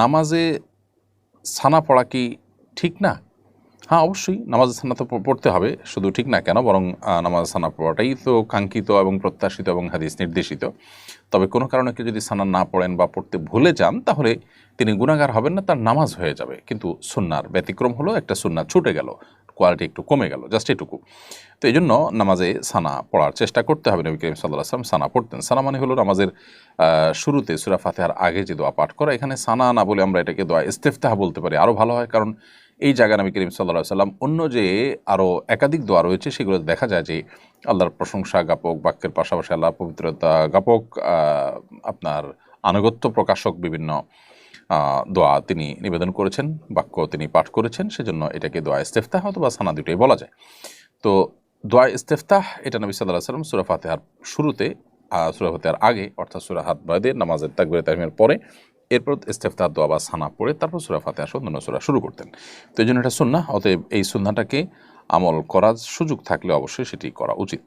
নামাজে সানা পড়া কি ঠিক না? হ্যাঁ অবশ্যই নামাজ সানা তো পড়তে হবে, শুধু ঠিক না কেন, বরং নামাজ সানা পড়াটাই তো কাঙ্ক্ষিত এবং প্রত্যাশিত এবং হাদিস নির্দেশিত। তবে কোনো কারণে কেউ যদি সানা না পড়েন বা পড়তে ভুলে যান, তাহলে তিনি গুণাগার হবেন না, তার নামাজ হয়ে যাবে। কিন্তু সুন্নার ব্যতিক্রম হলো, একটা সুন্না ছুটে গেল। কোয়ালিটি একটু কমে গেল জাস্ট এটুকু। তো এই জন্য নামাজে সানা পড়ার চেষ্টা করতে হবে। নবী করিম সাল্লাহ আসলাম সানা পড়তেন। সানা মানে হলো নামাজের শুরুতে সুরা ফাতেহার আগে যে দোয়া পাঠ করা। এখানে সানা না বলে আমরা এটাকে দোয়া ইস্তেফতাহ বলতে পারি। আরও ভালো হয় কারণ এই জায়গায় নবী করিম সাল্লাহ সাল্লাম অন্য যে আরও একাধিক দোয়া রয়েছে সেগুলো দেখা যায় যে আল্লাহর প্রশংসা জ্ঞাপক বাক্যের পাশাপাশি আল্লাহর পবিত্রতা আহ, আপনার আনুগত্য প্রকাশক বিভিন্ন দোয়া তিনি নিবেদন করেছেন বাক্য তিনি পাঠ করেছেন সেজন্য এটাকে দোয়া ইস্তেফতাহ অথবা সানা দুটোই বলা যায়। তো দোয়া ইস্তেফতাহ এটা নবী সাল্লাহ সাল্লাম সুরা ফাতেহার শুরুতে আহ, সুরা আগে অর্থাৎ সুরা হাত বাদে নামাজের তাকবির তাহিমের পরে এরপর ইস্তেফতাহ দোয়া বা সানা পড়ে তারপর সুরা ফাতেহা অন্যান্য সুরা শুরু করতেন। তো এই জন্য এটা সুন্না অতএব এই সুন্নাটাকে আমল করার সুযোগ থাকলে অবশ্যই সেটি করা উচিত।